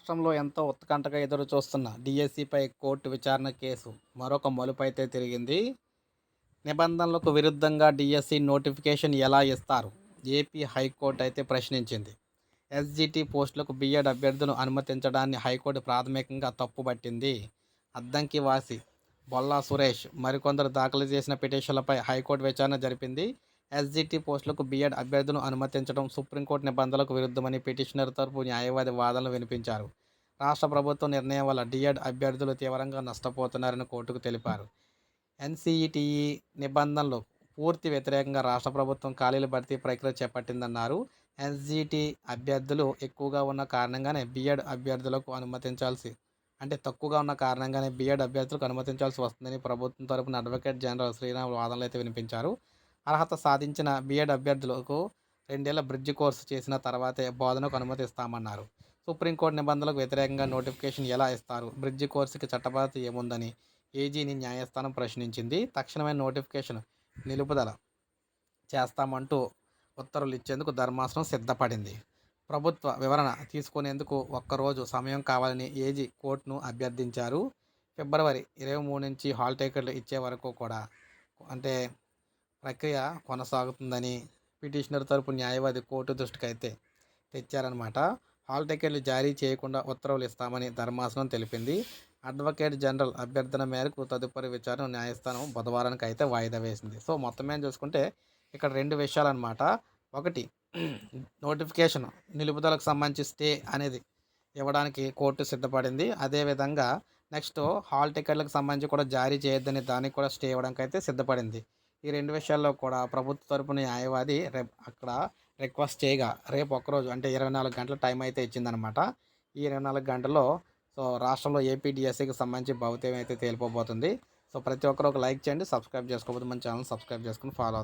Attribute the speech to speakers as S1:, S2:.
S1: రాష్ట్రంలో ఎంతో ఉత్కంఠగా ఎదురు చూస్తున్న డిఎస్సిపై కోర్టు విచారణ కేసు మరొక మలుపైతే తిరిగింది. నిబంధనలకు విరుద్ధంగా డిఎస్సి నోటిఫికేషన్ ఎలా ఇస్తారు? ఏపీ హైకోర్టు అయితే ప్రశ్నించింది. ఎస్జిటి పోస్టులకు బిఎడ్ అభ్యర్థులను అనుమతించడాన్ని హైకోర్టు ప్రాథమికంగా తప్పుపట్టింది. అద్దంకి వాసి బొల్లా సురేష్ మరికొందరు దాఖలు చేసిన పిటిషన్లపై హైకోర్టు విచారణ జరిపింది. ఎస్జిటి పోస్టులకు బీఎడ్ అభ్యర్థులను అనుమతించడం సుప్రీంకోర్టు నిబంధనలకు విరుద్ధమని పిటిషనర్ తరపు న్యాయవాది వాదనలు వినిపించారు. రాష్ట్ర ప్రభుత్వం నిర్ణయం వల్ల డిఎడ్ అభ్యర్థులు తీవ్రంగా నష్టపోతున్నారని కోర్టుకు తెలిపారు. ఎన్సీఈటీఈ నిబంధనలు పూర్తి వ్యతిరేకంగా రాష్ట్ర ప్రభుత్వం ఖాళీల భర్తీ ప్రక్రియ చేపట్టిందన్నారు. ఎన్జిటి అభ్యర్థులు ఎక్కువగా ఉన్న కారణంగానే బీఎడ్ అభ్యర్థులకు అనుమతించాల్సి అంటే తక్కువగా ఉన్న కారణంగానే బీఎడ్ అభ్యర్థులకు అనుమతించాల్సి వస్తుందని ప్రభుత్వం తరపున అడ్వకేట్ జనరల్ శ్రీరామ్ వాదనలు అయితే వినిపించారు. అర్హత సాధించిన బీఎడ్ అభ్యర్థులకు రెండేళ్ళ బ్రిడ్జ్ కోర్సు చేసిన తర్వాతే బోధనకు అనుమతిస్తామన్నారు సుప్రీంకోర్టు నిబంధనలకు వ్యతిరేకంగా నోటిఫికేషన్ ఎలా ఇస్తారు? బ్రిడ్జ్ కోర్సుకి చట్టబద్ధత ఏముందని ఏజీని న్యాయస్థానం ప్రశ్నించింది. తక్షణమే నోటిఫికేషన్ నిలుపుదల చేస్తామంటూ ఉత్తర్వులు ఇచ్చేందుకు ధర్మాసనం సిద్ధపడింది. ప్రభుత్వ వివరణ తీసుకునేందుకు ఒక్కరోజు సమయం కావాలని ఏజీ కోర్టును అభ్యర్థించారు. ఫిబ్రవరి ఇరవై మూడు నుంచి హాల్ టికెట్లు ఇచ్చే వరకు కూడా అంటే ప్రక్రియ కొనసాగుతుందని పిటిషనర్ తరపు న్యాయవాది కోర్టు దృష్టికి అయితే తెచ్చారనమాట హాల్ టికెట్లు జారీ చేయకుండా ఉత్తర్వులు ఇస్తామని ధర్మాసనం తెలిపింది. అడ్వకేట్ జనరల్ అభ్యర్థన మేరకు తదుపరి విచారణ న్యాయస్థానం బుధవారానికి అయితే వాయిదా వేసింది. సో మొత్తం ఏం చూసుకుంటే ఇక్కడ రెండు విషయాలన్నమాట. ఒకటి నోటిఫికేషన్ నిలుపుదలకు సంబంధించి స్టే అనేది ఇవ్వడానికి కోర్టు సిద్ధపడింది. అదేవిధంగా నెక్స్ట్ హాల్ టికెట్లకు సంబంధించి కూడా జారీ చేయొద్దని దానికి కూడా స్టే ఇవ్వడానికి అయితే సిద్ధపడింది. ఈ రెండు విషయాల్లో కూడా ప్రభుత్వ తరపున న్యాయవాది రేపు అక్కడ రిక్వెస్ట్ చేయగా రేపు ఒక్కరోజు అంటే ఇరవై నాలుగు గంటల టైం అయితే ఇచ్చిందనమాట ఈ ఇరవై నాలుగు గంటల్లో సో రాష్ట్రంలో ఏపీడిఎస్సికి సంబంధించి భౌత్యం అయితే తేలిపోబోతుంది. సో ప్రతి ఒక్కరు ఒక లైక్ చేయండి సబ్స్క్రైబ్ చేసుకోకపోతే మన ఛానల్ సబ్స్క్రైబ్ చేసుకుని ఫాలో